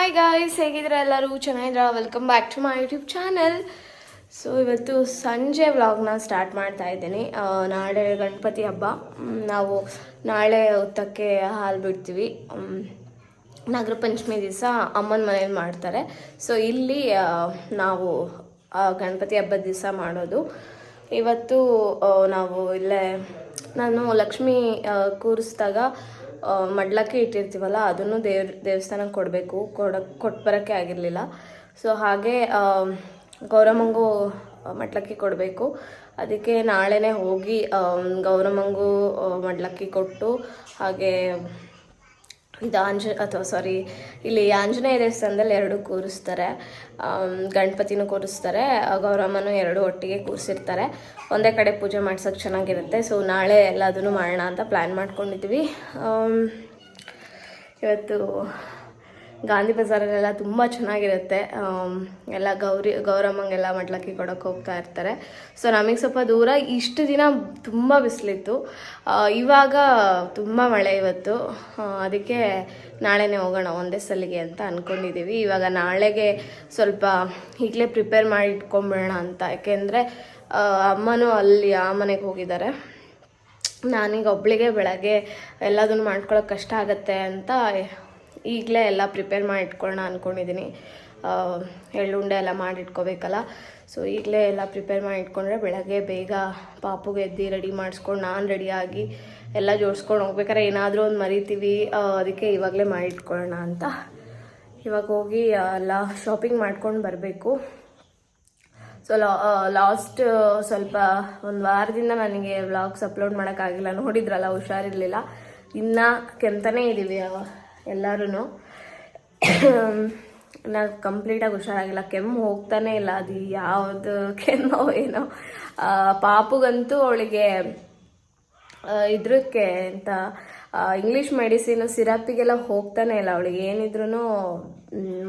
Hi guys ಹೇಗಿದ್ರೆ ಎಲ್ಲರೂ? ಚೆನ್ನಾಗಿದ್ರ welcome back to my YouTube channel so ಇವತ್ತು ಸಂಜೆ ವ್ಲಾಗ್ನ ಸ್ಟಾರ್ಟ್ ಮಾಡ್ತಾ ಇದ್ದೀನಿ. ನಾಳೆ ಗಣಪತಿ ಹಬ್ಬ. ನಾವು ನಾಳೆ ಹೊತ್ತಕ್ಕೆ ಹಾಲು ಬಿಡ್ತೀವಿ. ನಾಗರ ಪಂಚಮಿ ದಿವಸ ಅಮ್ಮನ ಮನೇಲಿ ಮಾಡ್ತಾರೆ. ಸೊ ಇಲ್ಲಿ ನಾವು ಗಣಪತಿ ಹಬ್ಬದ ದಿವಸ ಮಾಡೋದು. ಇವತ್ತು ನಾವು ಇಲ್ಲೇ ನಾನು ಲಕ್ಷ್ಮಿ ಕೂರಿಸಿದಾಗ ಮಡ್ಲಕ್ಕಿ ಇಟ್ಟಿರ್ತೀವಲ್ಲ, ಅದನ್ನು ದೇವ್ರ, ದೇವಸ್ಥಾನಕ್ಕೆ ಕೊಡಬೇಕು. ಕೊಡಕ್ಕೆ ಕೊಟ್ಟು ಬರೋಕ್ಕೆ ಆಗಿರಲಿಲ್ಲ. ಸೊ ಹಾಗೆ ಗೌರಮ್ಮಂಗು ಮಡ್ಲಕ್ಕಿ ಕೊಡಬೇಕು. ಅದಕ್ಕೆ ನಾಳೆನೇ ಹೋಗಿ ಗೌರಮ್ಮಂಗೂ ಮಡ್ಲಕ್ಕಿ ಕೊಟ್ಟು, ಹಾಗೆ ಇದು ಆಂಜ, ಅಥವಾ ಸಾರಿ ಇಲ್ಲಿ ಆಂಜನೇಯ ದೇವಸ್ಥಾನದಲ್ಲಿ ಎರಡು ಕೂರಿಸ್ತಾರೆ. ಗಣಪತಿನೂ ಕೂರಿಸ್ತಾರೆ, ಗೌರಮ್ಮನೂ ಎರಡು ಒಟ್ಟಿಗೆ ಕೂರಿಸಿರ್ತಾರೆ. ಒಂದೇ ಕಡೆ ಪೂಜೆ ಮಾಡ್ಸೋಕೆ ಚೆನ್ನಾಗಿರುತ್ತೆ. ಸೊ ನಾಳೆ ಎಲ್ಲದನ್ನು ಮಾಡೋಣ ಅಂತ ಪ್ಲ್ಯಾನ್ ಮಾಡ್ಕೊಂಡಿದ್ವಿ. ಇವತ್ತು ಗಾಂಧಿ ಬಜಾರಲ್ಲೆಲ್ಲ ತುಂಬ ಚೆನ್ನಾಗಿರುತ್ತೆ. ಎಲ್ಲ ಗೌರಿ, ಗೌರಮ್ಮಂಗೆಲ್ಲ ಮಡ್ಲಕ್ಕಿ ಕೊಡೋಕೆ ಹೋಗ್ತಾ ಇರ್ತಾರೆ. ಸೊ ನಮಗೆ ಸ್ವಲ್ಪ ದೂರ, ಇಷ್ಟು ದಿನ ತುಂಬ ಬಿಸಿಲಿತ್ತು. ಇವಾಗ ತುಂಬ ಮಳೆ ಇವತ್ತು. ಅದಕ್ಕೆ ನಾಳೆನೇ ಹೋಗೋಣ ಒಂದೇ ಸಲಿಗೆ ಅಂತ ಅಂದ್ಕೊಂಡಿದ್ದೀವಿ ಇವಾಗ ನಾಳೆಗೆ ಸ್ವಲ್ಪ ಈಗಲೇ ಪ್ರಿಪೇರ್ ಮಾಡಿ ಇಟ್ಕೊಂಬಿಡೋಣ ಅಂತ. ಯಾಕೆಂದರೆ ಅಮ್ಮನೂ ಅಲ್ಲಿ ಆ ಮನೆಗೆ ಹೋಗಿದ್ದಾರೆ. ನಾನೀಗ ಒಬ್ಳಿಗೆ ಬೆಳಗ್ಗೆ ಎಲ್ಲದನ್ನು ಮಾಡ್ಕೊಳ್ಳೋಕೆ ಕಷ್ಟ ಆಗುತ್ತೆ ಅಂತ ಈಗಲೇ ಎಲ್ಲ ಪ್ರಿಪೇರ್ ಮಾಡಿ ಇಟ್ಕೊಳ್ಳೋಣ ಅಂದ್ಕೊಂಡಿದ್ದೀನಿ ಎಳ್ಳುಂಡೆ ಎಲ್ಲ ಮಾಡಿ ಇಟ್ಕೋಬೇಕಲ್ಲ. ಸೊ ಈಗಲೇ ಎಲ್ಲ ಪ್ರಿಪೇರ್ ಮಾಡಿ ಇಟ್ಕೊಂಡ್ರೆ ಬೆಳಗ್ಗೆ ಬೇಗ ಪಾಪುಗೆ ಎದ್ದು ರೆಡಿ ಮಾಡಿಸ್ಕೊಂಡು ನಾನು ರೆಡಿಯಾಗಿ ಎಲ್ಲ ಜೋಡಿಸ್ಕೊಂಡು ಹೋಗ್ಬೇಕಾರೆ ಏನಾದರೂ ಒಂದು ಮರಿತೀವಿ. ಅದಕ್ಕೆ ಇವಾಗಲೇ ಮಾಡಿ ಇಟ್ಕೊಳ್ಳೋಣ ಅಂತ. ಇವಾಗ ಹೋಗಿ ಎಲ್ಲ ಶಾಪಿಂಗ್ ಮಾಡ್ಕೊಂಡು ಬರಬೇಕು. ಸೊ ಲಾಸ್ಟ್ ಸ್ವಲ್ಪ ಒಂದು ವಾರದಿಂದ ನನಗೆ ವ್ಲಾಗ್ಸ್ ಅಪ್ಲೋಡ್ ಮಾಡೋಕ್ಕಾಗಿಲ್ಲ ನೋಡಿದ್ರಲ್ಲ, ಹುಷಾರಿರಲಿಲ್ಲ. ಇನ್ನೂ ಕೆಂತನೇ ಇದ್ದೀವಿ ಎಲ್ಲರೂ ನಾನು ಕಂಪ್ಲೀಟಾಗಿ ಹುಷಾರಾಗಿಲ್ಲ, ಕೆಮ್ಮು ಹೋಗ್ತಾನೇ ಇಲ್ಲ, ಅದು ಯಾವುದು ಕೆಮ್ಮೋ ಏನೋ. ಪಾಪುಗಂತೂ ಅವಳಿಗೆ ಇದಕ್ಕೆ ಅಂತ ಇಂಗ್ಲೀಷ್ ಮೆಡಿಸಿನ್ ಸಿರಪಿಗೆಲ್ಲ ಹೋಗ್ತಾನೆ ಇಲ್ಲ, ಅವಳಿಗೆ ಏನಿದ್ರು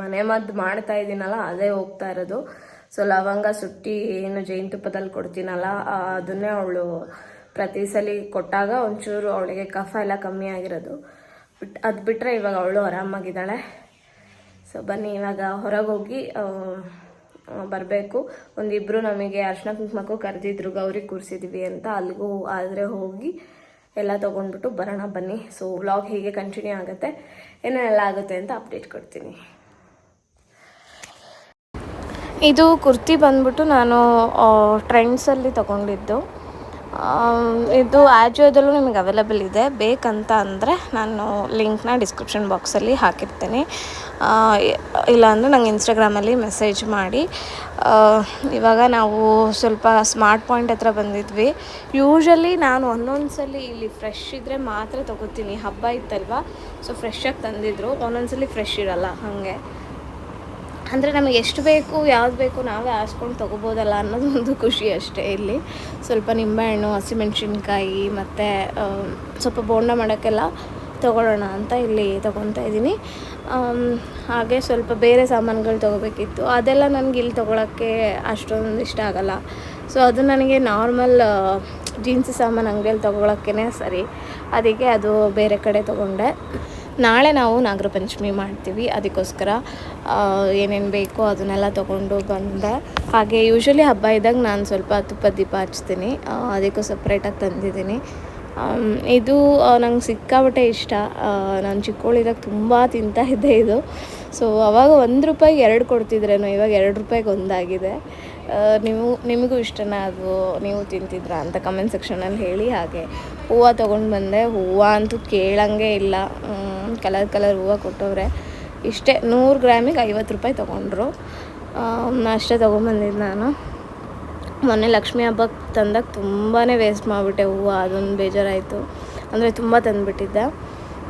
ಮನೆ ಮದ್ದು ಮಾಡ್ತಾ ಇದ್ದೀನಲ್ಲ ಅದೇ ಹೋಗ್ತಾ ಇರೋದು. ಸೊ ಲವಂಗ, ಸುಟ್ಟಿ, ಏನು ಜೇನುತುಪ್ಪದಲ್ಲಿ ಕೊಡ್ತೀನಲ್ಲ ಅದನ್ನೇ ಅವಳು ಪ್ರತಿ ಸಲ ಕೊಟ್ಟಾಗ ಒಂಚೂರು ಅವಳಿಗೆ ಕಫ ಎಲ್ಲ ಕಮ್ಮಿ ಆಗಿರೋದು. ಬಿಟ್, ಅದು ಬಿಟ್ಟರೆ ಇವಾಗ ಅವಳು ಆರಾಮಾಗಿದ್ದಾಳೆ. ಸೊ ಬನ್ನಿ, ಇವಾಗ ಹೊರಗೋಗಿ ಬರಬೇಕು. ಒಂದಿಬ್ಬರು ನಮಗೆ ಅರ್ಶಿನ ಕುಂಕುಮಕ್ಕೂ ಕರೆದಿದ್ರು, ಗೌರಿ ಕೂರಿಸಿದ್ವಿ ಅಂತ. ಅಲ್ಲಿಗೂ, ಆದರೆ ಹೋಗಿ ಎಲ್ಲ ತೊಗೊಂಡ್ಬಿಟ್ಟು ಬರೋಣ ಬನ್ನಿ. ಸೊ ವ್ಲಾಗ್ ಹೀಗೆ ಕಂಟಿನ್ಯೂ ಆಗುತ್ತೆ. ಏನೇನೆಲ್ಲ ಆಗುತ್ತೆ ಅಂತ ಅಪ್ಡೇಟ್ ಕೊಡ್ತೀನಿ. ಇದು ಕುರ್ತಿ ಬಂದ್ಬಿಟ್ಟು ನಾನು ಟ್ರೆಂಡ್ಸಲ್ಲಿ ತೊಗೊಂಡಿದ್ದು. ಇದು ಆಜಿಯೋದಲ್ಲೂ ನಿಮಗೆ ಅವೈಲಬಲ್ ಇದೆ. ಬೇಕಂತ ಅಂದರೆ ನಾನು ಲಿಂಕ್ನ ಡಿಸ್ಕ್ರಿಪ್ಷನ್ ಬಾಕ್ಸಲ್ಲಿ ಹಾಕಿರ್ತೀನಿ. ಇಲ್ಲಾಂದರೆ ನಂಗೆ ಇನ್ಸ್ಟಾಗ್ರಾಮಲ್ಲಿ ಮೆಸೇಜ್ ಮಾಡಿ. ಇವಾಗ ನಾವು ಸ್ವಲ್ಪ ಸ್ಮಾರ್ಟ್ ಪಾಯಿಂಟ್ ಹತ್ರ ಬಂದಿದ್ವಿ. ಯೂಶಲಿ ನಾನು ಒಂದೊಂದು ಸಲ ಇಲ್ಲಿ ಫ್ರೆಶ್ ಇದ್ದರೆ ಮಾತ್ರ ತೊಗೋತೀನಿ. ಹಬ್ಬ ಇತ್ತಲ್ವ? ಸೊ ಫ್ರೆಶ್ಶಾಗಿ ತಂದಿದ್ರು. ಒಂದೊಂದು ಸಲ ಫ್ರೆಶ್ ಇರಲ್ಲ, ಹಾಗೆ. ಅಂದರೆ ನಮಗೆ ಎಷ್ಟು ಬೇಕು, ಯಾವ್ದು ಬೇಕು ನಾವೇ ಆರಿಸ್ಕೊಂಡು ತೊಗೋಬೋದಲ್ಲ ಅನ್ನೋದು ಒಂದು ಖುಷಿ ಅಷ್ಟೇ ಇಲ್ಲಿ. ಸ್ವಲ್ಪ ನಿಂಬೆಹಣ್ಣು, ಹಸಿಮೆಣ್ಸಿನ್ಕಾಯಿ ಮತ್ತು ಸ್ವಲ್ಪ ಬೋಂಡ ಮಾಡೋಕ್ಕೆಲ್ಲ ತೊಗೊಳ್ಳೋಣ ಅಂತ ಇಲ್ಲಿ ತೊಗೊತಾ ಇದ್ದೀನಿ. ಹಾಗೆ ಸ್ವಲ್ಪ ಬೇರೆ ಸಾಮಾನುಗಳು ತೊಗೋಬೇಕಿತ್ತು. ಅದೆಲ್ಲ ನನಗೆ ಇಲ್ಲಿ ತೊಗೊಳಕ್ಕೆ ಅಷ್ಟೊಂದು ಇಷ್ಟ ಆಗಲ್ಲ. ಸೊ ಅದು ನನಗೆ ನಾರ್ಮಲ್ ಜೀನ್ಸ್ ಸಾಮಾನು ಅಂಗಡಿಯಲ್ಲಿ ತೊಗೊಳಕ್ಕೇ ಸರಿ. ಅದಕ್ಕೆ ಅದು ಬೇರೆ ಕಡೆ ತೊಗೊಂಡೆ. ನಾಳೆ ನಾವು ನಾಗರ ಪಂಚಮಿ ಮಾಡ್ತೀವಿ. ಅದಕ್ಕೋಸ್ಕರ ಏನೇನು ಬೇಕೋ ಅದನ್ನೆಲ್ಲ ತೊಗೊಂಡು ಬಂದೆ ಹಾಗೆ ಯೂಶ್ವಲಿ ಹಬ್ಬ ಇದ್ದಾಗ ನಾನು ಸ್ವಲ್ಪ ತುಪ್ಪ ದೀಪ ಹಚ್ತೀನಿ. ಅದಕ್ಕೂ ಸಪ್ರೇಟಾಗಿ ತಂದಿದ್ದೀನಿ. ಇದು ನಂಗೆ ಸಿಕ್ಕಾಬಟ್ಟೆ ಇಷ್ಟ. ನಾನು ಚಿಕ್ಕವಳಿದಾಗ ತುಂಬ ತಿಂತಾ ಇದ್ದೆ ಇದು. ಸೊ ಅವಾಗ ಒಂದು ರೂಪಾಯಿಗೆ ಎರಡು ಕೊಡ್ತಿದ್ರೇನೋ, ಇವಾಗ ಎರಡು ರೂಪಾಯಿಗೆ ಒಂದಾಗಿದೆ. ನೀವು, ನಿಮಗೂ ಇಷ್ಟನಾ ಅದು? ನೀವು ತಿಂತಿದ್ರಾ ಅಂತ ಕಮೆಂಟ್ ಸೆಕ್ಷನಲ್ಲಿ ಹೇಳಿ ಹಾಗೆ. ಹೂವು ತೊಗೊಂಡು ಬಂದೆ. ಹೂವು ಅಂತೂ ಕೇಳಂಗೆ ಇಲ್ಲ. ಕಲರ್ ಕಲರ್ ಹೂವು ಕೊಟ್ಟವ್ರೆ. ಇಷ್ಟೇ ನೂರು ಗ್ರಾಮಿಗೆ ಐವತ್ತು ರೂಪಾಯಿ ತೊಗೊಂಡ್ರು. ಅಷ್ಟೇ ತೊಗೊಂಬಂದಿದ್ದು ನಾನು. ಮೊನ್ನೆ ಲಕ್ಷ್ಮೀ ಹಬ್ಬಕ್ಕೆ ತಂದಾಗ ತುಂಬಾ ವೇಸ್ಟ್ ಮಾಡಿಬಿಟ್ಟೆ ಹೂವು, ಅದೊಂದು ಬೇಜಾರಾಯಿತು. ಅಂದರೆ ತುಂಬ ತಂದುಬಿಟ್ಟಿದ್ದೆ.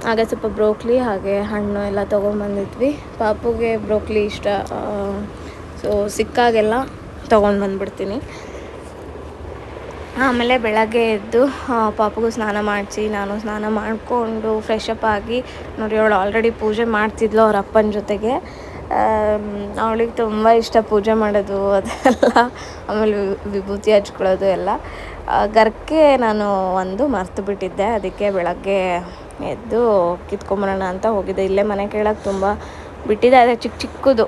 ಹಾಗೆ ಸ್ವಲ್ಪ ಬ್ರೋಕ್ಲಿ ಹಾಗೆ ಹಣ್ಣು ಎಲ್ಲ ತೊಗೊಂಬಂದಿದ್ವಿ. ಪಾಪುಗೆ ಬ್ರೋಕ್ಲಿ ಇಷ್ಟ ಸೊ ಸಿಕ್ಕಾಗೆಲ್ಲ ತೊಗೊಂಡು ಬಂದ್ಬಿಡ್ತೀನಿ ಆಮೇಲೆ ಬೆಳಗ್ಗೆ ಎದ್ದು ಪಾಪಗೂ ಸ್ನಾನ ಮಾಡಿಸಿ, ನಾನು ಸ್ನಾನ ಮಾಡಿಕೊಂಡು ಫ್ರೆಶ್ ಅಪ್ ಆಗಿ, ನೋಡಿ ಅವಳು ಆಲ್ರೆಡಿ ಪೂಜೆ ಮಾಡ್ತಿದ್ಲು ಅವ್ರ ಅಪ್ಪನ ಜೊತೆಗೆ. ಅವಳಿಗೆ ತುಂಬ ಇಷ್ಟ ಪೂಜೆ ಮಾಡೋದು, ಅದೆಲ್ಲ. ಆಮೇಲೆ ವಿಭೂತಿ ಹಚ್ಕೊಳ್ಳೋದು ಎಲ್ಲ. ಗರ್ಕೆ ನಾನು ಒಂದು ಮರ್ತು ಬಿಟ್ಟಿದ್ದೆ, ಅದಕ್ಕೆ ಬೆಳಗ್ಗೆ ಎದ್ದು ಕಿತ್ಕೊಂಬರೋಣ ಅಂತ ಹೋಗಿದ್ದೆ. ಇಲ್ಲೇ ಮನೆ ಕೇಳೋಕ್ಕೆ ತುಂಬ ಬಿಟ್ಟಿದೆ ಅದೇ ಚಿಕ್ಕ ಚಿಕ್ಕದು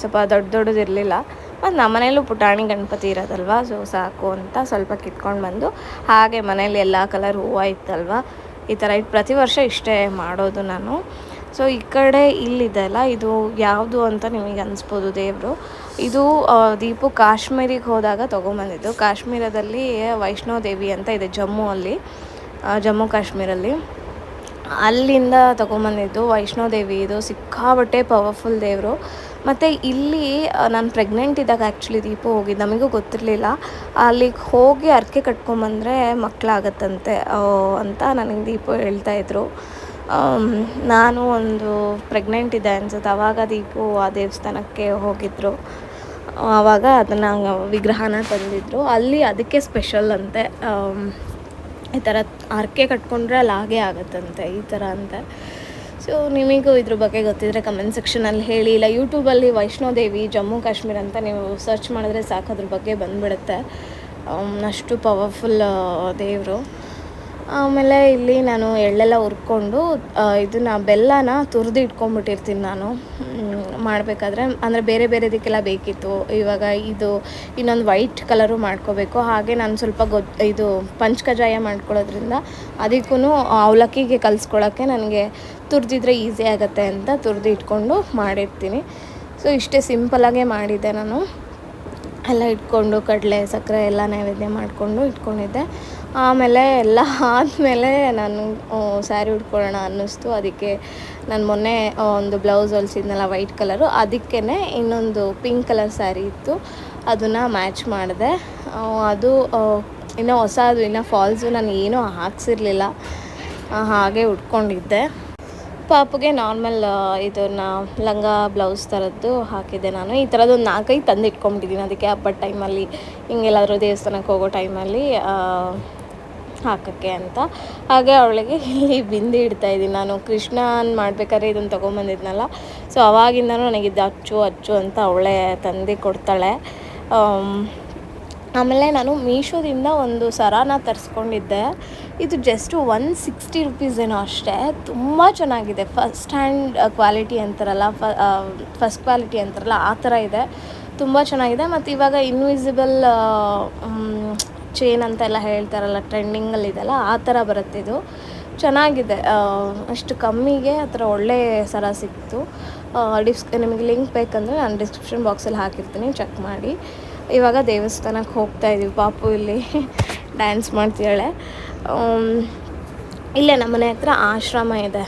ಸ್ವಲ್ಪ ದೊಡ್ಡ ದೊಡ್ಡದು ಇರಲಿಲ್ಲ ಮತ್ತು ನಮ್ಮ ಮನೇಲೂ ಪುಟಾಣಿ ಗಣಪತಿ ಇರೋದಲ್ವಾ? ಸೊ ಸಾಕು ಅಂತ ಸ್ವಲ್ಪ ಕಿತ್ಕೊಂಡು ಬಂದು ಹಾಗೆ ಮನೇಲಿ ಎಲ್ಲ ಕಲರ್ ಹೂವು ಇತ್ತಲ್ವ? ಈ ಥರ ಇಟ್ಟು ಪ್ರತಿ ವರ್ಷ ಇಷ್ಟೇ ಮಾಡೋದು ನಾನು. ಸೊ ಈ ಕಡೆ ಇಲ್ಲಿದೆ ಅಲ್ಲ ಇದು ಯಾವುದು ಅಂತ ನಿಮಗೆ ಅನಿಸ್ಬೋದು ದೇವರು? ಇದು ದೀಪು ಕಾಶ್ಮೀರಿಗೆ ಹೋದಾಗ ತೊಗೊಂಬಂದಿದ್ದು. ಕಾಶ್ಮೀರದಲ್ಲಿ ವೈಷ್ಣೋ ದೇವಿ ಅಂತ ಇದೆ ಜಮ್ಮು ಅಲ್ಲಿ ಜಮ್ಮು ಕಾಶ್ಮೀರಲ್ಲಿ. ಅಲ್ಲಿಂದ ತೊಗೊಂಬಂದಿದ್ದು ವೈಷ್ಣೋ ದೇವಿ. ಇದು ಸಿಕ್ಕಾಬಟ್ಟೆ ಪವರ್ಫುಲ್ ದೇವರು. ಮತ್ತು ಇಲ್ಲಿ ನಾನು ಪ್ರೆಗ್ನೆಂಟ್ ಇದ್ದಾಗ ಆ್ಯಕ್ಚುಲಿ ದೀಪ ಹೋಗಿದ್ದು ನಮಗೂ ಗೊತ್ತಿರಲಿಲ್ಲ. ಅಲ್ಲಿಗೆ ಹೋಗಿ ಅರ್ಕೆ ಕಟ್ಕೊಂಬಂದರೆ ಮಕ್ಕಳಾಗತ್ತಂತೆ ಅಂತ ನನಗೆ ದೀಪ ಹೇಳ್ತಾಯಿದ್ರು ನಾನು ಒಂದು ಪ್ರೆಗ್ನೆಂಟ್ ಇದೆ ಅನ್ಸುತ್ತೆ ಆವಾಗ ದೀಪು ಆ ದೇವಸ್ಥಾನಕ್ಕೆ ಹೋಗಿದ್ರು. ಆವಾಗ ಅದನ್ನು ವಿಗ್ರಹನ ತಂದಿದ್ರು. ಅಲ್ಲಿ ಅದಕ್ಕೆ ಸ್ಪೆಷಲ್ ಅಂತೆ ಈ ಥರ ಹರಕೆ ಕಟ್ಕೊಂಡ್ರೆ ಅಲ್ಲಿ ಹಾಗೆ ಆಗುತ್ತಂತೆ, ಈ ಥರ ಅಂತ. ಸೊ ನಿಮಗೂ ಇದ್ರ ಬಗ್ಗೆ ಗೊತ್ತಿದ್ರೆ ಕಮೆಂಟ್ ಸೆಕ್ಷನಲ್ಲಿ ಹೇಳಿ. ಇಲ್ಲ ಯೂಟ್ಯೂಬಲ್ಲಿ ವೈಷ್ಣೋದೇವಿ ಜಮ್ಮು ಕಾಶ್ಮೀರ ಅಂತ ನೀವು ಸರ್ಚ್ ಮಾಡಿದ್ರೆ ಸಾಕು, ಅದ್ರ ಬಗ್ಗೆ ಬಂದುಬಿಡುತ್ತೆ. ಅಷ್ಟು ಪವರ್ಫುಲ್ ದೇವರು. ಆಮೇಲೆ ಇಲ್ಲಿ ನಾನು ಎಳ್ಳೆಲ್ಲ ಹುರ್ಕೊಂಡು ಇದನ್ನು ಬೆಲ್ಲನ ತುರಿದು ಇಟ್ಕೊಂಡ್ಬಿಟ್ಟಿರ್ತೀನಿ ನಾನು. ಮಾಡಬೇಕಾದ್ರೆ, ಅಂದರೆ ಬೇರೆ ಬೇರೆದಕ್ಕೆಲ್ಲ ಬೇಕಿತ್ತು. ಇವಾಗ ಇದು ಇನ್ನೊಂದು ವೈಟ್ ಕಲರು ಮಾಡ್ಕೋಬೇಕು. ಹಾಗೆ ನಾನು ಸ್ವಲ್ಪ ಗೊತ್, ಇದು ಪಂಚಕಜಾಯ ಮಾಡ್ಕೊಳ್ಳೋದ್ರಿಂದ ಅದಕ್ಕೂ ಅವಲಕ್ಕಿಗೆ ಕಲಿಸ್ಕೊಳ್ಳೋಕ್ಕೆ ನನಗೆ ತುರಿದಿದ್ರೆ ಈಸಿ ಆಗುತ್ತೆ ಅಂತ ತುರಿದು ಇಟ್ಕೊಂಡು ಮಾಡಿರ್ತೀನಿ. ಸೊ ಇಷ್ಟೇ ಸಿಂಪಲಾಗೆ ಮಾಡಿದ್ದೆ ನಾನು. ಎಲ್ಲ ಇಟ್ಕೊಂಡು ಕಡಲೆ, ಸಕ್ಕರೆ ಎಲ್ಲ ನೈವೇದ್ಯ ಮಾಡಿಕೊಂಡು ಇಟ್ಕೊಂಡಿದ್ದೆ. ಆಮೇಲೆ ಎಲ್ಲ ಆದಮೇಲೆ ನಾನು ಸ್ಯಾರಿ ಉಟ್ಕೊಳ್ಳೋಣ ಅನ್ನಿಸ್ತು. ಅದಕ್ಕೆ ನಾನು ಮೊನ್ನೆ ಒಂದು ಬ್ಲೌಸ್ ಹೊಲಿಸಿದ್ನಲ್ಲ ವೈಟ್ ಕಲರು ಅದಕ್ಕೇ ಇನ್ನೊಂದು ಪಿಂಕ್ ಕಲರ್ ಸ್ಯಾರಿ ಇತ್ತು. ಅದನ್ನು ಮ್ಯಾಚ್ ಮಾಡಿದೆ. ಅದು ಇನ್ನೂ ಹೊಸ ಹೊಸದು, ಇನ್ನೂ ಫಾಲ್ಸು ನಾನು ಏನೂ ಹಾಕ್ಸಿರ್ಲಿಲ್ಲ. ಹಾಗೆ ಉಟ್ಕೊಂಡಿದ್ದೆ. ಪಾಪುಗೆ ನಾರ್ಮಲ್ ಇದನ್ನ ಲಂಗ ಬ್ಲೌಸ್ ಥರದ್ದು ಹಾಕಿದ್ದೆ ನಾನು. ಈ ಥರದ್ದು ಒಂದು ನಾಲ್ಕೈದು ತಂದು ಇಟ್ಕೊಂಡ್ಬಿಟ್ಟಿದ್ದೀನಿ ಅದಕ್ಕೆ ಹಬ್ಬದ ಟೈಮಲ್ಲಿ, ಹಿಂಗೆಲ್ಲಾದರೂ ದೇವಸ್ಥಾನಕ್ಕೆ ಹೋಗೋ ಟೈಮಲ್ಲಿ ಹಾಕೋಕ್ಕೆ ಅಂತ. ಹಾಗೆ ಅವಳಿಗೆ ಇಲ್ಲಿ ಬಿಂದಿ ಇಡ್ತಾ ಇದ್ದೀನಿ. ನಾನು ಕೃಷ್ಣನ್ ಮಾಡ್ಬೇಕಾದ್ರೆ ಇದನ್ನು ತೊಗೊಂಬಂದಿದ್ನಲ್ಲ, ಸೊ ಅವಾಗಿಂದನೂ ನನಗೆ ಇದು ಅಚ್ಚು ಅಚ್ಚು ಅಂತ ಅವಳೇ ತಂದು ಕೊಡ್ತಾಳೆ. ಆಮೇಲೆ ನಾನು ಮೀಶೋದಿಂದ ಒಂದು ಸರಾನ ತರಿಸ್ಕೊಂಡಿದ್ದೆ. ಇದು ಜಸ್ಟ್ ಒನ್ ಸಿಕ್ಸ್ಟಿ ರುಪೀಸ್ ಏನೋ ಅಷ್ಟೇ. ತುಂಬ ಚೆನ್ನಾಗಿದೆ. ಫಸ್ಟ್ ಹ್ಯಾಂಡ್ ಕ್ವಾಲಿಟಿ ಅಂತಾರಲ್ಲ ಫಸ್ಟ್ ಕ್ವಾಲಿಟಿ ಅಂತಾರಲ್ಲ, ಆ ಥರ ಇದೆ. ತುಂಬ ಚೆನ್ನಾಗಿದೆ. ಮತ್ತು ಇವಾಗ ಇನ್ವಿಸಿಬಲ್ ಚೇನ್ ಅಂತೆಲ್ಲ ಹೇಳ್ತಾರಲ್ಲ ಟ್ರೆಂಡಿಂಗಲ್ಲಿದೆಲ್ಲ ಆ ಥರ ಇದು. ಚೆನ್ನಾಗಿದೆ. ಅಷ್ಟು ಕಮ್ಮಿಗೆ ಆ ಒಳ್ಳೆ ಸರ ಸಿಕ್ತು. ಡಿಸ್ ನಿಮಗೆ ಲಿಂಕ್ ಬೇಕಂದರೆ ನಾನು ಡಿಸ್ಕ್ರಿಪ್ಷನ್ ಬಾಕ್ಸಲ್ಲಿ ಹಾಕಿರ್ತೀನಿ ಚೆಕ್ ಮಾಡಿ. ಇವಾಗ ದೇವಸ್ಥಾನಕ್ಕೆ ಹೋಗ್ತಾ ಇದ್ದೀವಿ ಪಾಪು ಇಲ್ಲಿ ಡ್ಯಾನ್ಸ್ ಮಾಡ್ತಿದ್ದಾಳೆ. ಇಲ್ಲೇ ನಮ್ಮ ಮನೆ ಹತ್ರ ಆಶ್ರಮ ಇದೆ.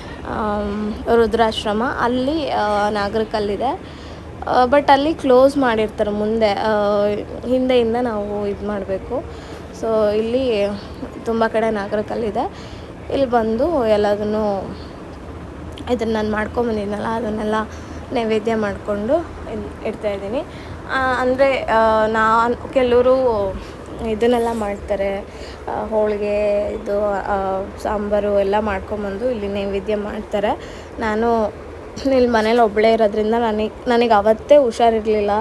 ರುದ್ರಾಶ್ರಮ. ಅಲ್ಲಿ ನಾಗರಕಲ್ಲಿದೆ. ಬಟ್ ಅಲ್ಲಿ ಕ್ಲೋಸ್ ಮಾಡಿರ್ತಾರೆ ಮುಂದೆ. ಹಿಂದೆಯಿಂದ ನಾವು ಇದು ಮಾಡಬೇಕು ಸೊ ಇಲ್ಲಿ ತುಂಬ ಕಡೆ ನಾಗರಕಲ್ಲಿದೆ ಇಲ್ಲಿ ಬಂದು ಎಲ್ಲದನ್ನು ಇದನ್ನು ನಾನು ಮಾಡ್ಕೊಂಬಂದಿದ್ನಲ್ಲ ಅದನ್ನೆಲ್ಲ ನೈವೇದ್ಯ ಮಾಡಿಕೊಂಡು ಇಡ್ತಾಯಿದ್ದೀನಿ ಅಂದರೆ ನಾನು ಕೆಲವರು ಇದನ್ನೆಲ್ಲ ಮಾಡ್ತಾರೆ. ಹೋಳಿಗೆ, ಇದು ಸಾಂಬಾರು ಎಲ್ಲ ಮಾಡ್ಕೊಂಬಂದು ಇಲ್ಲಿ ನೈವೇದ್ಯ ಮಾಡ್ತಾರೆ. ನಾನು ಇಲ್ಲಿ ಮನೇಲಿ ಒಬ್ಬಳೇ ಇರೋದ್ರಿಂದ ನನಗೆ ನನಗೆ ಅವತ್ತೇ ಹುಷಾರಿರಲಿಲ್ಲ.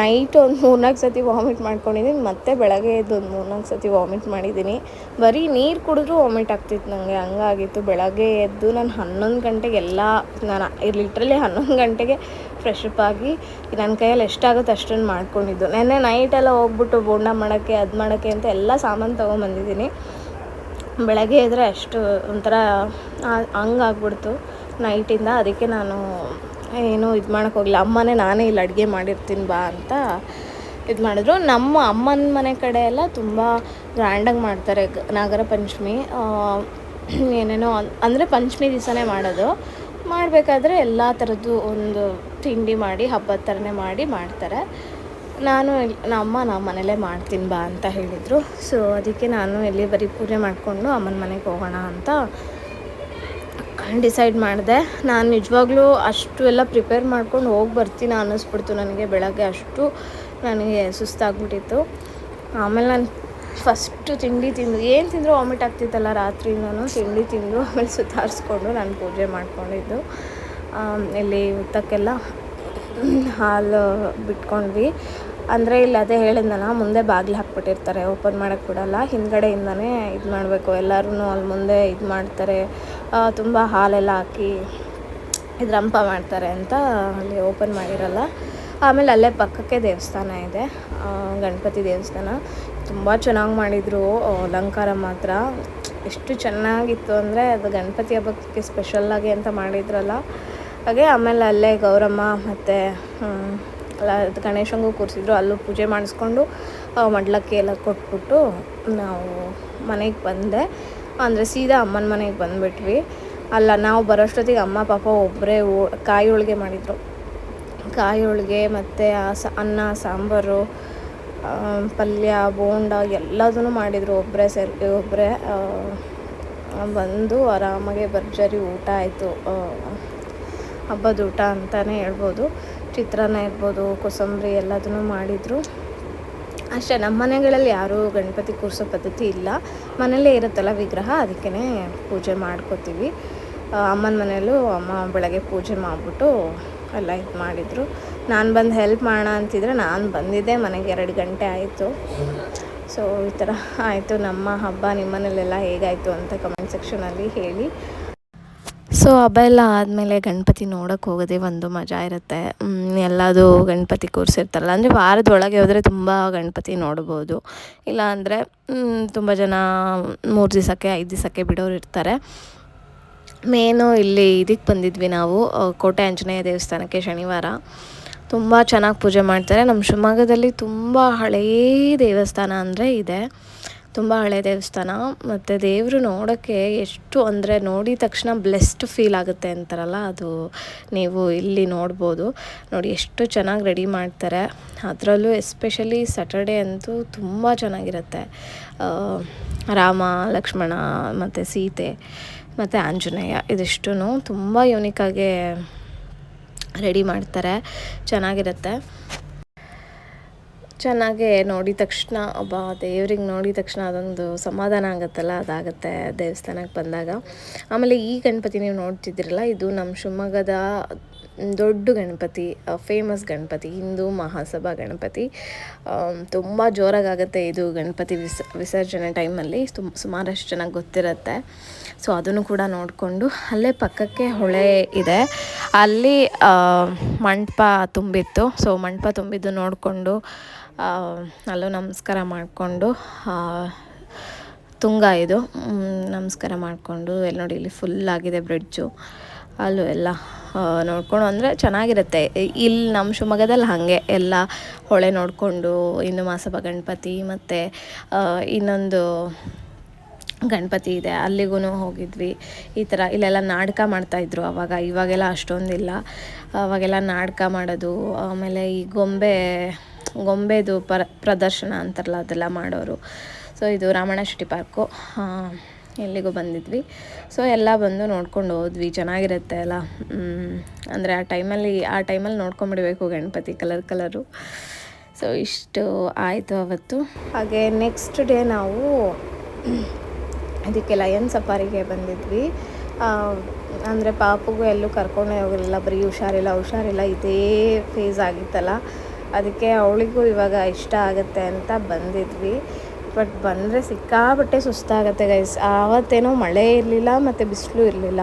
ನೈಟ್ ಒಂದು ಮೂರ್ನಾಲ್ಕು ಸತಿ ವಾಮಿಟ್ ಮಾಡ್ಕೊಂಡಿದ್ದೀನಿ, ಮತ್ತೆ ಬೆಳಗ್ಗೆ ಎದ್ದು ಒಂದು ಮೂರ್ನಾಲ್ಕು ಸತಿ ವಾಮಿಟ್ ಮಾಡಿದ್ದೀನಿ. ಬರೀ ನೀರು ಕುಡಿದ್ರೂ ವಾಮಿಟ್ ಆಗ್ತಿತ್ತು ನನಗೆ ಹಂಗಾಗಿತ್ತು. ಬೆಳಗ್ಗೆ ಎದ್ದು ನಾನು ಹನ್ನೊಂದು ಗಂಟೆಗೆ ಎಲ್ಲ, ನಾನು ಲಿಟ್ರಲಿ ಹನ್ನೊಂದು ಗಂಟೆಗೆ ಫ್ರೆಶ್ ಅಪ್ ಆಗಿ ನನ್ನ ಕೈಯಲ್ಲಿ ಎಷ್ಟಾಗುತ್ತೆ ಅಷ್ಟನ್ನು ಮಾಡ್ಕೊಂಡಿದ್ದು. ನೆನ್ನೆ ನೈಟೆಲ್ಲ ಹೋಗ್ಬಿಟ್ಟು ಬೋಂಡ ಮಾಡೋಕ್ಕೆ, ಅದು ಮಾಡೋಕ್ಕೆ ಅಂತ ಎಲ್ಲ ಸಾಮಾನು ತೊಗೊಂಬಂದಿದ್ದೀನಿ. ಬೆಳಗ್ಗೆ ಎದ್ರೆ ಅಷ್ಟು ಒಂಥರ ಹಂಗಾಗ್ಬಿಡ್ತು ನೈಟಿಂದ ಅದಕ್ಕೆ ನಾನು ಏನೂ ಇದು ಮಾಡೋಕೆ ಹೋಗಿಲ್ಲ ಅಮ್ಮನೇ ನಾನೇ ಇಲ್ಲಿ ಅಡುಗೆ ಮಾಡಿರ್ತೀನಿ ಬಾ ಅಂತ ಇದು ಮಾಡಿದ್ರು. ನಮ್ಮ ಅಮ್ಮನ ಮನೆ ಕಡೆ ಎಲ್ಲ ತುಂಬ ಗ್ರ್ಯಾಂಡಾಗಿ ಮಾಡ್ತಾರೆ ನಾಗರ ಪಂಚಮಿ. ಏನೇನೋ ಅಂದರೆ ಪಂಚಮಿ ದಿವಸನೇ ಮಾಡೋದು. ಮಾಡಬೇಕಾದ್ರೆ ಎಲ್ಲ ಥರದ್ದು ಒಂದು ತಿಂಡಿ ಮಾಡಿ, ಹಬ್ಬದ ಥರನೇ ಮಾಡಿ ಮಾಡ್ತಾರೆ. ನಾನು ನಮ್ಮ ನಮ್ಮ ಮನೇಲೇ ಮಾಡ್ತೀನಿ ಬಾ ಅಂತ ಹೇಳಿದರು. ಸೊ ಅದಕ್ಕೆ ನಾನು ಎಲ್ಲಿ ಬರೀ ಪೂಜೆ ಮಾಡಿಕೊಂಡು ಅಮ್ಮನ ಮನೆಗೆ ಹೋಗೋಣ ಅಂತ ಡಿಸೈಡ್ ಮಾಡಿದೆ. ನಾನು ನಿಜವಾಗ್ಲೂ ಅಷ್ಟು ಎಲ್ಲ ಪ್ರಿಪೇರ್ ಮಾಡ್ಕೊಂಡು ಹೋಗಿ ಬರ್ತೀನಿ ಅನ್ನಿಸ್ಬಿಡ್ತು ನನಗೆ ಬೆಳಗ್ಗೆ ಅಷ್ಟು. ನನಗೆ ಸುಸ್ತಾಗ್ಬಿಟ್ಟಿತ್ತು. ಆಮೇಲೆ ನಾನು ಫಸ್ಟು ತಿಂಡಿ ತಿಂದು, ಏನು ತಿಂದರೂ ವಾಮಿಟ್ ಆಗ್ತಿತ್ತಲ್ಲ ರಾತ್ರಿಯಿಂದನು ತಿಂಡಿ ತಿಂದು, ಆಮೇಲೆ ಸುತ್ತಾರಿಸ್ಕೊಂಡು ನಾನು ಪೂಜೆ ಮಾಡ್ಕೊಂಡಿದ್ದು. ಇಲ್ಲಿ ಉತ್ತಕ್ಕೆಲ್ಲ ಹಾಲು ಬಿಟ್ಕೊಂಡ್ವಿ. ಅಂದರೆ ಇಲ್ಲಿ ಅದೇ ಹೇಳಿದ್ನಲ್ಲ, ಮುಂದೆ ಬಾಗಿಲು ಹಾಕ್ಬಿಟ್ಟಿರ್ತಾರೆ ಓಪನ್ ಮಾಡೋಕ್ಕೆ ಬಿಡಲ್ಲ. ಹಿಂದ್ಗಡೆಯಿಂದನೇ ಇದು ಮಾಡಬೇಕು. ಎಲ್ಲರೂ ಅಲ್ಲಿ ಮುಂದೆ ಇದು ಮಾಡ್ತಾರೆ. ತುಂಬ ಹಾಲೆಲ್ಲ ಹಾಕಿ ಇದು ರಂಪ ಮಾಡ್ತಾರೆ ಅಂತ ಅಲ್ಲಿ ಓಪನ್ ಮಾಡಿರಲ್ಲ. ಆಮೇಲೆ ಅಲ್ಲೇ ಪಕ್ಕಕ್ಕೆ ದೇವಸ್ಥಾನ ಇದೆ. ಗಣಪತಿ ದೇವಸ್ಥಾನ. ತುಂಬ ಚೆನ್ನಾಗಿ ಮಾಡಿದರು. ಅಲಂಕಾರ ಮಾತ್ರ. ಎಷ್ಟು ಚೆನ್ನಾಗಿತ್ತು ಅಂದರೆ ಅದು ಗಣಪತಿ ಹಬ್ಬಕ್ಕೆ ಸ್ಪೆಷಲ್ಲಾಗಿ ಅಂತ ಮಾಡಿದ್ರಲ್ಲ. ಹಾಗೆ ಆಮೇಲೆ ಅಲ್ಲೇ ಗೌರಮ್ಮ ಮತ್ತು ಅದು ಗಣೇಶಂಗೂ ಕೂರಿಸಿದ್ರು, ಅಲ್ಲೂ ಪೂಜೆ ಮಾಡಿಸ್ಕೊಂಡು ಮಡ್ಲಕ್ಕೆ ಎಲ್ಲ ಕೊಟ್ಬಿಟ್ಟು ನಾವು ಮನೆಗೆ ಬಂದೆ. ಅಂದರೆ ಸೀದಾ ಅಮ್ಮನ ಮನೆಗೆ ಬಂದುಬಿಟ್ವಿ. ಅಲ್ಲ, ನಾವು ಬರೋಷ್ಟೊತ್ತಿಗೆ ಅಮ್ಮ, ಪಾಪ ಒಬ್ಬರೇ ಕಾಯಿ ಹೋಳಿಗೆ ಮಾಡಿದರು. ಕಾಯಿ ಹೋಳಿಗೆ ಮತ್ತು ಆ ಸ, ಅನ್ನ, ಸಾಂಬಾರು ಪಲ್ಯ, ಬೋಂಡ ಎಲ್ಲದೂ ಮಾಡಿದರು ಒಬ್ಬರೇ ಸೇರಿ ಒಬ್ಬರೇ ಬಂದು ಆರಾಮಾಗೆ ಭರ್ಜರಿ ಊಟ ಆಯಿತು. ಹಬ್ಬದ ಊಟ ಅಂತಲೇ ಹೇಳ್ಬೋದು. ಚಿತ್ರಾನ್ನ ಇರ್ಬೋದು, ಕೋಸಂಬರಿ ಎಲ್ಲದನ್ನು ಮಾಡಿದರು. ಅಷ್ಟೇ, ನಮ್ಮ ಮನೆಗಳಲ್ಲಿ ಯಾರೂ ಗಣಪತಿ ಕೂರಿಸೋ ಪದ್ಧತಿ ಇಲ್ಲ. ಮನೇಲೇ ಇರುತ್ತಲ್ಲ ವಿಗ್ರಹ ಅದಕ್ಕೇ ಪೂಜೆ ಮಾಡ್ಕೋತೀವಿ. ಅಮ್ಮನ ಮನೆಯಲ್ಲೂ ಅಮ್ಮ ಬೆಳಗ್ಗೆ ಪೂಜೆ ಮಾಡಿಬಿಟ್ಟು ಎಲ್ಲ ಇದು ಮಾಡಿದರು. ನಾನು ಬಂದು ಹೆಲ್ಪ್ ಮಾಡೋಣ ಅಂತಿದ್ರೆ ನಾನು ಬಂದಿದ್ದೆ, ಮನೆಗೆ ಎರಡು ಗಂಟೆ ಆಯಿತು. ಸೊ ಈ ಥರ ಆಯಿತು. ನಮ್ಮ ಹಬ್ಬ ನಿಮ್ಮ ಮನೇಲೆಲ್ಲ ಹೇಗಾಯಿತು ಅಂತ ಕಮೆಂಟ್ ಸೆಕ್ಷನಲ್ಲಿ ಹೇಳಿ. ಸೊ ಹಬ್ಬ ಎಲ್ಲ ಆದಮೇಲೆ ಗಣಪತಿ ನೋಡೋಕೆ ಹೋಗೋದೆ ಒಂದು ಮಜಾ ಇರುತ್ತೆ. ಎಲ್ಲದು ಗಣಪತಿ ಕೂರಿಸಿರ್ತಾರಲ್ಲ, ಅಂದರೆ ವಾರದೊಳಗೆ ಹೋದರೆ ತುಂಬ ಗಣಪತಿ ನೋಡ್ಬೋದು. ಇಲ್ಲ ಅಂದರೆ ತುಂಬ ಜನ ಮೂರು ದಿವಸಕ್ಕೆ, ಐದು ದಿವಸಕ್ಕೆ ಬಿಡೋರು ಇರ್ತಾರೆ. ಮೇನು ಇಲ್ಲಿ ಇದಕ್ಕೆ ಬಂದಿದ್ವಿ ನಾವು ಕೋಟೆ ಆಂಜನೇಯ ದೇವಸ್ಥಾನಕ್ಕೆ ಶನಿವಾರ. ತುಂಬ ಚೆನ್ನಾಗಿ ಪೂಜೆ ಮಾಡ್ತಾರೆ. ನಮ್ಮ ಶಿವಮೊಗ್ಗದಲ್ಲಿ ತುಂಬ ಹಳೇ ದೇವಸ್ಥಾನ ಅಂದರೆ ಇದೆ. ತುಂಬ ಹಳೆ ದೇವಸ್ಥಾನ. ಮತ್ತು ದೇವರು ನೋಡೋಕ್ಕೆ ಎಷ್ಟು ಅಂದರೆ ನೋಡಿದ ತಕ್ಷಣ ಬ್ಲೆಸ್ಡ್ ಫೀಲ್ ಆಗುತ್ತೆ ಅಂತಾರಲ್ಲ, ಅದು ನೀವು ಇಲ್ಲಿ ನೋಡ್ಬೋದು. ನೋಡಿ ಎಷ್ಟು ಚೆನ್ನಾಗಿ ರೆಡಿ ಮಾಡ್ತಾರೆ. ಅದರಲ್ಲೂ ಎಸ್ಪೆಷಲಿ ಸ್ಯಾಟರ್ಡೇ ಅಂತೂ ತುಂಬ ಚೆನ್ನಾಗಿರುತ್ತೆ. ರಾಮ, ಲಕ್ಷ್ಮಣ, ಮತ್ತು ಸೀತೆ, ಮತ್ತು ಆಂಜನೇಯ ಇದಿಷ್ಟು ತುಂಬ ಯೂನಿಕ್ಕಾಗಿ ರೆಡಿ ಮಾಡ್ತಾರೆ. ಚೆನ್ನಾಗಿರುತ್ತೆ. ಚೆನ್ನಾಗಿ ನೋಡಿದ ತಕ್ಷಣ, ಒಬ್ಬ ದೇವ್ರಿಗೆ ನೋಡಿದ ತಕ್ಷಣ ಅದೊಂದು ಸಮಾಧಾನ ಆಗುತ್ತಲ್ಲ, ಅದಾಗುತ್ತೆ ದೇವಸ್ಥಾನಕ್ಕೆ ಬಂದಾಗ. ಆಮೇಲೆ ಈ ಗಣಪತಿ ನೀವು ನೋಡ್ತಿದ್ದೀರಲ್ಲ, ಇದು ನಮ್ಮ ಶಿವಮೊಗ್ಗದ ದೊಡ್ಡ ಗಣಪತಿ ಫೇಮಸ್ ಗಣಪತಿ, ಹಿಂದೂ ಮಹಾಸಭಾ ಗಣಪತಿ. ತುಂಬ ಜೋರಾಗುತ್ತೆ ಇದು ಗಣಪತಿ ವಿಸ, ವಿಸರ್ಜನೆ ಟೈಮಲ್ಲಿ ತುಂಬ ಸುಮಾರಷ್ಟು ಚೆನ್ನಾಗಿ ಗೊತ್ತಿರುತ್ತೆ. ಸೊ, ಅದನ್ನು ಕೂಡ ನೋಡಿಕೊಂಡು ಅಲ್ಲೇ ಪಕ್ಕಕ್ಕೆ ಹೊಳೆ ಇದೆ. ಅಲ್ಲಿ ಮಂಟಪ ತುಂಬಿತ್ತು. ಸೊ, ಮಂಟಪ ತುಂಬಿದ್ದು ನೋಡಿಕೊಂಡು ಅಲ್ಲೂ ನಮಸ್ಕಾರ ಮಾಡಿಕೊಂಡು ತುಂಗ ಇದು ನಮಸ್ಕಾರ ಮಾಡಿಕೊಂಡು ಎಲ್ಲಿ ನೋಡಿ ಇಲ್ಲಿ ಫುಲ್ ಆಗಿದೆ ಬ್ರಿಡ್ಜು ಅಲ್ಲೂ ಎಲ್ಲ ನೋಡ್ಕೊಂಡು ಅಂದರೆ ಚೆನ್ನಾಗಿರುತ್ತೆ. ಇಲ್ಲಿ ನಮ್ಮ ಶಿವಮೊಗ್ಗದಲ್ಲಿ ಹಾಗೆ, ಎಲ್ಲ ಹೊಳೆ ನೋಡಿಕೊಂಡು, ಇನ್ನು ಮಾಸಬ ಗಣಪತಿ ಮತ್ತು ಇನ್ನೊಂದು ಗಣಪತಿ ಇದೆ ಅಲ್ಲಿಗೂ ಹೋಗಿದ್ವಿ. ಈ ಥರ ಇಲ್ಲೆಲ್ಲ ನಾಟಕ ಮಾಡ್ತಾಯಿದ್ರು ಅವಾಗ, ಇವಾಗೆಲ್ಲ ಅಷ್ಟೊಂದಿಲ್ಲ. ಅವಾಗೆಲ್ಲ ನಾಟಕ ಮಾಡೋದು, ಆಮೇಲೆ ಈ ಗೊಂಬೆ ಗೊಂಬೆದು ಪರ, ಪ್ರದರ್ಶನ ಅಂತಾರಲ್ಲ, ಅದೆಲ್ಲ ಮಾಡೋರು. ಸೊ ಇದು ರಾಮಣ್ಣ ಶೆಟ್ಟಿ ಪಾರ್ಕು. ಎಲ್ಲಿಗೂ ಬಂದಿದ್ವಿ. ಸೊ ಎಲ್ಲ ಬಂದು ನೋಡ್ಕೊಂಡು ಹೋದ್ವಿ. ಚೆನ್ನಾಗಿರುತ್ತೆ ಅಲ್ಲ? ಅಂದರೆ ಆ ಟೈಮಲ್ಲಿ ಆ ಟೈಮಲ್ಲಿ ನೋಡ್ಕೊಂಬಿಡಬೇಕು ಗಣಪತಿ ಕಲರ್ ಕಲರು. ಸೊ ಇಷ್ಟು ಆಯಿತು ಅವತ್ತು. ಹಾಗೆ ನೆಕ್ಸ್ಟ್ ಡೇ ನಾವು ಇದಕ್ಕೆ ಲಯನ್ ಸಫಾರಿಗೆ ಬಂದಿದ್ವಿ. ಅಂದರೆ ಪಾಪುಗೂ ಎಲ್ಲೂ ಕರ್ಕೊಂಡೇ ಹೋಗಿರಲಿಲ್ಲ ಬರೀ ಹುಷಾರಿಲ್ಲ ಹುಷಾರಿಲ್ಲ. ಇದೇ ಫೇಸ್ ಆಗಿತ್ತಲ್ಲ. ಅದಕ್ಕೆ ಅವಳಿಗೂ ಇವಾಗ ಇಷ್ಟ ಆಗುತ್ತೆ ಅಂತ ಬಂದಿದ್ವಿ. ಬಟ್ ಬಂದರೆ ಸಿಕ್ಕಾಬಟ್ಟೆ ಸುಸ್ತಾಗತ್ತೆ ಗೈಸ್ ಆವತ್ತೇನೋ ಮಳೆ ಇರಲಿಲ್ಲ ಮತ್ತು ಬಿಸಿಲು ಇರಲಿಲ್ಲ.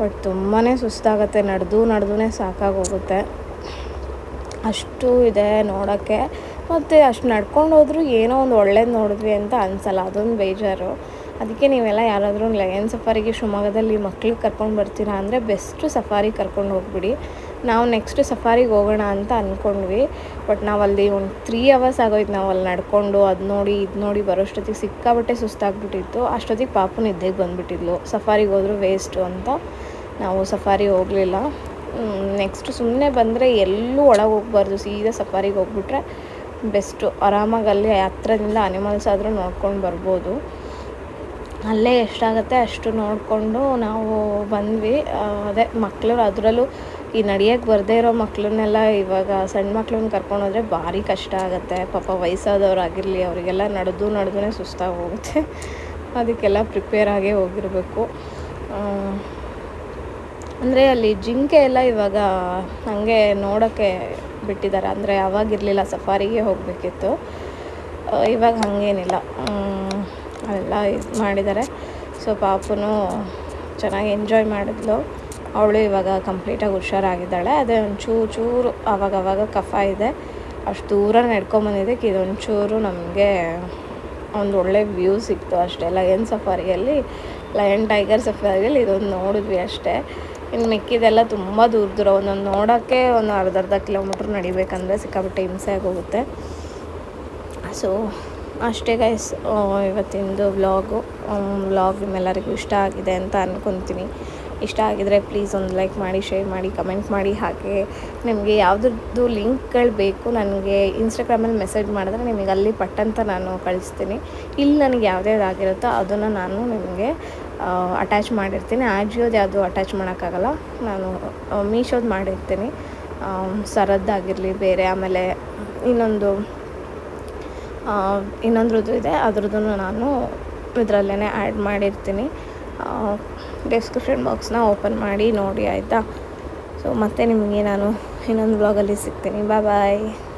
ಬಟ್ ತುಂಬಾ ಸುಸ್ತಾಗತ್ತೆ, ನಡೆದು ನಡೆದೂ ಸಾಕಾಗೋಗುತ್ತೆ. ಅಷ್ಟು ಇದೆ ನೋಡೋಕ್ಕೆ. ಮತ್ತು ಅಷ್ಟು ನಡ್ಕೊಂಡು ಹೋದರೂ ಏನೋ ಒಂದು ಒಳ್ಳೇದು ನೋಡಿದ್ವಿ ಅಂತ ಅನ್ಸಲ್ಲ, ಅದೊಂದು ಬೇಜಾರು. ಅದಕ್ಕೆ ನೀವೆಲ್ಲ ಯಾರಾದರೂ ಲಯನ್ ಸಫಾರಿಗೆ ಶಿವಮೊಗ್ಗದಲ್ಲಿ ಮಕ್ಳಿಗೆ ಕರ್ಕೊಂಡು ಬರ್ತೀರಾ ಅಂದರೆ ಬೆಸ್ಟು ಸಫಾರಿ ಕರ್ಕೊಂಡು ಹೋಗ್ಬಿಡಿ. ನಾವು ನೆಕ್ಸ್ಟ್ ಸಫಾರಿಗೆ ಹೋಗೋಣ ಅಂತ ಅಂದ್ಕೊಂಡ್ವಿ ಬಟ್ ನಾವಲ್ಲಿ ಒಂದು ತ್ರೀ ಅವರ್ಸ್ ಆಗೋಯ್ತು ನಾವು ಅಲ್ಲಿ ನಡ್ಕೊಂಡು, ಅದು ನೋಡಿ, ಇದು ನೋಡಿ ಬರೋಷ್ಟೊತ್ತಿಗೆ ಸಿಕ್ಕಾಬಟ್ಟೆ ಸುಸ್ತಾಗ್ಬಿಟ್ಟಿತ್ತು. ಅಷ್ಟೊತ್ತಿಗೆ ಪಾಪು ನಿದ್ದೆಗೆ ಬಂದುಬಿಟ್ಟಿದ್ಲು. ಸಫಾರಿಗೆ ಹೋದರೂ ವೇಸ್ಟು ಅಂತ. ನಾವು ಸಫಾರಿ ಹೋಗಲಿಲ್ಲ. ನೆಕ್ಸ್ಟ್ ಸುಮ್ಮನೆ ಬಂದರೆ ಎಲ್ಲೂ ಒಳಗೆ ಹೋಗ್ಬಾರ್ದು. ಸೀದಾ ಸಫಾರಿಗೆ ಹೋಗ್ಬಿಟ್ರೆ ಬೆಸ್ಟು ಆರಾಮಾಗಿ ಅಲ್ಲಿ ಹತ್ರದಿಂದ ಅನಿಮಲ್ಸ್ ಆದರೂ ನೋಡ್ಕೊಂಡು ಬರ್ಬೋದು. ಅಲ್ಲೇ ಎಷ್ಟಾಗುತ್ತೆ ಅಷ್ಟು ನೋಡಿಕೊಂಡು ನಾವು ಬಂದ್ವಿ. ಅದೇ ಮಕ್ಕಳು ಅದರಲ್ಲೂ ಈ ನಡೆಯೋಕ್ಕೆ ಬರದೇ ಇರೋ ಮಕ್ಕಳನ್ನೆಲ್ಲ ಇವಾಗ ಸಣ್ಣ ಮಕ್ಳನ್ನ ಕರ್ಕೊಂಡು ಹೋದರೆ ಭಾರಿ ಕಷ್ಟ ಆಗುತ್ತೆ. ಪಾಪ ವಯಸ್ಸಾದವರಾಗಿರಲಿ, ಅವರಿಗೆಲ್ಲ ನಡೆದು ನಡೆದೇ ಸುಸ್ತಾಗಿ ಹೋಗುತ್ತೆ. ಅದಕ್ಕೆಲ್ಲ ಪ್ರಿಪೇರ್ ಆಗೇ ಹೋಗಿರಬೇಕು. ಅಂದರೆ ಅಲ್ಲಿ ಜಿಂಕೆ ಎಲ್ಲ ಇವಾಗ ಹಾಗೆ ನೋಡೋಕ್ಕೆ ಬಿಟ್ಟಿದ್ದಾರೆ. ಅಂದರೆ ಯಾವಾಗಿರಲಿಲ್ಲ ಸಫಾರಿಗೆ ಹೋಗಬೇಕಿತ್ತು. ಇವಾಗ ಹಾಗೇನಿಲ್ಲ. ಅವೆಲ್ಲ ಇದು ಮಾಡಿದ್ದಾರೆ. ಸೊ, ಪಾಪನೂ ಚೆನ್ನಾಗಿ ಎಂಜಾಯ್ ಮಾಡಿದ್ಲು. ಅವಳು ಇವಾಗ ಕಂಪ್ಲೀಟಾಗಿ ಹುಷಾರಾಗಿದ್ದಾಳೆ. ಅದೇ ಒಂಚೂರು, ಚೂರು ಅವಾಗವಾಗ ಕಫ ಇದೆ. ಅಷ್ಟು ದೂರ ನಡ್ಕೊಂಬಂದಿದ್ದಕ್ಕೆ ಇದೊಂಚೂರು ನಮಗೆ ಒಂದು ಒಳ್ಳೆ ವ್ಯೂ ಸಿಕ್ತು ಅಷ್ಟೇ. ಲಯನ್ ಸಫಾರಿಯಲ್ಲಿ ಲಯನ್ ಟೈಗರ್ ಸಫಾರಿಯಲ್ಲಿ ಇದೊಂದು ನೋಡಿದ್ವಿ ಅಷ್ಟೇ. ಇನ್ನು ಮಿಕ್ಕಿದೆಲ್ಲ ತುಂಬ ದೂರ ದೂರ. ಒಂದೊಂದು ನೋಡೋಕ್ಕೆ ಒಂದು ಅರ್ಧ ಅರ್ಧ ಕಿಲೋಮೀಟ್ರ್ ನಡಿಬೇಕಂದ್ರೆ ಸಿಕ್ಕಾಪಟ್ಟೆ ಹಿಂಸೆ ಆಗೋಗುತ್ತೆ. ಸೊ ಅಷ್ಟೇ ಗೈಸ್ ಇವತ್ತಿಂದು ವ್ಲಾಗು ವ್ಲಾಗ್ ನಿಮ್ಮೆಲ್ಲರಿಗೂ ಇಷ್ಟ ಆಗಿದೆ ಅಂತ ಅಂದ್ಕೊತೀನಿ ಇಷ್ಟ ಆಗಿದ್ರೆ ಪ್ಲೀಸ್ ಒಂದು ಲೈಕ್ ಮಾಡಿ ಶೇರ್ ಮಾಡಿ ಕಮೆಂಟ್ ಮಾಡಿ. ಹಾಗೆ ನಿಮಗೆ ಯಾವುದ್ರದ್ದು ಲಿಂಕ್ಗಳು ಬೇಕು, ನನಗೆ ಇನ್ಸ್ಟಾಗ್ರಾಮಲ್ಲಿ ಮೆಸೇಜ್ ಮಾಡಿದ್ರೆ ನಿಮಗೆ ಅಲ್ಲಿ ಪಟ್ಟಂತ ನಾನು ಕಳಿಸ್ತೀನಿ. ಇಲ್ಲಿ ನನಗೆ ಯಾವುದ್ಯಾವ್ದಾಗಿರುತ್ತೋ ಅದನ್ನು ನಾನು ನಿಮಗೆ ಅಟ್ಯಾಚ್ ಮಾಡಿರ್ತೀನಿ. ಆಜಿಯೋದು ಯಾವುದು ಅಟ್ಯಾಚ್ ಮಾಡೋಕ್ಕಾಗಲ್ಲ, ನಾನು ಮೀಶೋದು ಮಾಡಿರ್ತೀನಿ. ಸರದ್ದಾಗಿರಲಿ ಬೇರೆ ಆಮೇಲೆ ಇನ್ನೊಂದು ಇನ್ನೊಂದ್ರದ್ದು ಇದೆ ಅದ್ರದ್ದು ನಾನು ಇದರಲ್ಲೇ ಆ್ಯಡ್ ಮಾಡಿರ್ತೀನಿ. ಡಿಸ್ಕ್ರಿಪ್ಷನ್ ಬಾಕ್ಸ್ನ ಓಪನ್ ಮಾಡಿ ನೋಡಿ, ಆಯಿತಾ? ಸೊ ಮತ್ತೆ ನಿಮಗೆ ನಾನು ಇನ್ನೊಂದು ಬ್ಲಾಗಲ್ಲಿ ಸಿಗ್ತೀನಿ. ಬಾಯ್ ಬಾಯ್